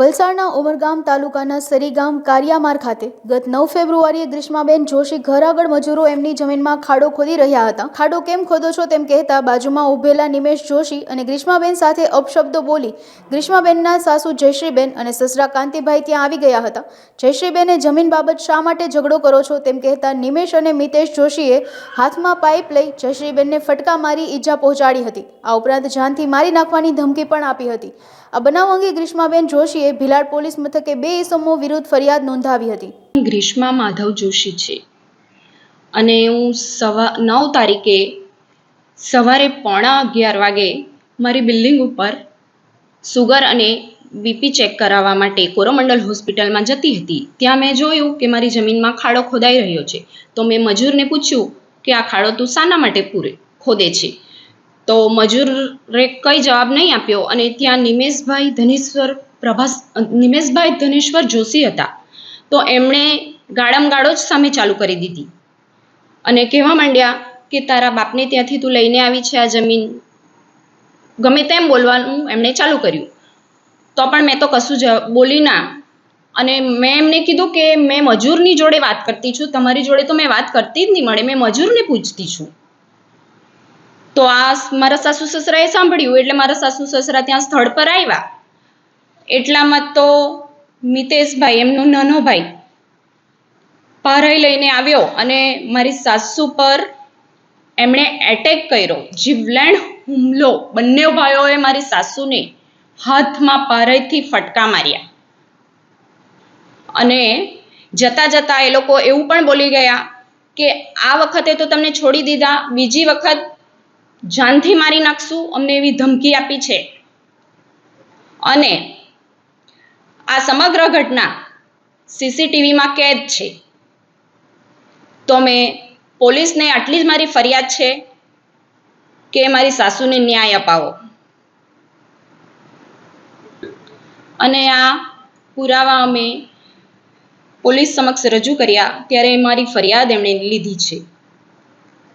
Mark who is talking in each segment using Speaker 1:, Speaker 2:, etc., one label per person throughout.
Speaker 1: વલસાડના ઉમરગામ તાલુકાના સરીગામ કારિયામાર ખાતે ગત નવ ફેબ્રુઆરીએ ગ્રીષ્માબેન જોશી ઘર આગળ મજૂરો એમની જમીનમાં ખાડો ખોદી રહ્યા હતા. ખાડો કેમ ખોદો છો તેમ કહેતા બાજુમાં ઊભેલા નિમેશ જોશી અને ગ્રીષ્માબેન સાથે અપશબ્દો બોલી ગ્રીષ્માબેનના સાસુ જયશ્રીબેન અને સસરા કાંતિભાઈ ત્યાં આવી ગયા હતા. જયશ્રીબેને જમીન બાબત શા માટે ઝઘડો કરો છો તેમ કહેતા નિમેશ અને મિતેશ જોશીએ હાથમાં પાઇપ લઈ જયશ્રીબેનને ફટકા મારી ઈજા પહોંચાડી હતી. આ ઉપરાંત જાનથી મારી નાખવાની ધમકી પણ આપી હતી. આ બનાવ અંગે ગ્રીષ્માબેન જોશીએ ભિલાડ પોલીસ મથકે બે ઇસમો વિરુદ્ધ ફરિયાદ નોંધાવી હતી.
Speaker 2: ગ્રીષ્મા માધવ જોશી છે. અને હું સવા નવ તારીખે સવારે પોણા અગિયાર વાગે મારી બિલ્ડિંગ ઉપર સુગર અને બીપી ચેક કરાવવા માટે કોરોમંડલ હોસ્પિટલમાં જતી હતી. ત્યાં મેં જોયું કે મારી જમીનમાં ખાડો ખોદાઈ રહ્યો છે. તો મેં મજૂરને પૂછ્યું કે આ ખાડો તું શાના માટે પૂરે ખોદે છે. તો મજૂરે કંઈ જવાબ નહીં આપ્યો અને ત્યાં નિમેશભાઈ ધનેશ્વર પ્રભાસ નિમેશભાઈ ધનેશ્વર જોશી હતા. તો એમણે ગાળમ ગાળો જ સામે ચાલુ કરી દીધી. અને કહેવા માંડ્યા કે, તારા બાપને ત્યાંથી તું લઈને આવી છે આ જમીન. ગમે તેમ બોલવાનું એમણે ચાલુ કર્યું. તો પણ મેં તો કશું જ બોલી ના. અને મેં એમને કીધું કે, મેં મજૂરની જોડે વાત કરતી છું. તમારી જોડે તો મેં વાત કરતી જ નહીં, મળે. મેં મજૂરને પૂછતી છું. તો આ મારા સાસુ સસરાએ સાંભળ્યું. એટલે મારા સાસુ સસરા ત્યાં સ્થળ પર આવ્યા. એટલામાં તો મિતેશભાઈ, એમનો નાનો ભાઈ પારાઈ લઈને આવ્યો અને મારી સાસુ પર એમણે એટેક કર્યો. જીવલેણ હુમલો. બંને ભાઈઓએ મારી સાસુને હાથમાં પારાઈથી ફટકા માર્યા. અને જતા જતા એ લોકો એવું પણ બોલી ગયા કે આ વખતે તો તમને છોડી દીધા, બીજી વખત જાનથી મારી નાખશું, અમને એવી ધમકી આપી છે. અને આ સમગ્ર ઘટના સીસીટીવીમાં કેદ છે. તો મેં પોલીસને આટલી જ મારી ફરિયાદ છે કે મારી સાસુને ન્યાય અપાવો. અને આ પુરાવા અમે પોલીસ સમક્ષ રજૂ કર્યા ત્યારે મારી ફરિયાદ એમણે લીધી છે.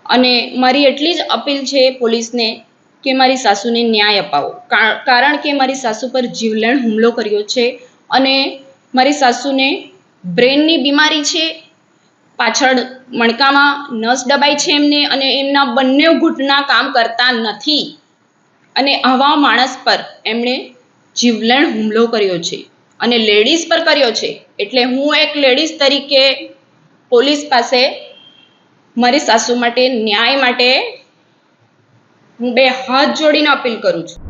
Speaker 2: અને મારી એટલી જ અપીલ છે પોલીસને કે મારી સાસુને ન્યાય અપાવો. કારણ કે મારી સાસુ પર જીવલેણ હુમલો કર્યો છે અને મારી સાસુને બ્રેનની બીમારી છે. પાછળ મણકામાં નસ દબાઈ છે એમને અને એમના બંને ઘૂંટના કામ કરતા નથી. અને આવા માણસ પર એમણે જીવલેણ હુમલો કર્યો છે અને લેડીઝ પર કર્યો છે. એટલે હું એક લેડીઝ તરીકે પોલીસ પાસે મારી સાસુ માટે ન્યાય માટે હું બે હાથ જોડીને અપીલ કરું છું.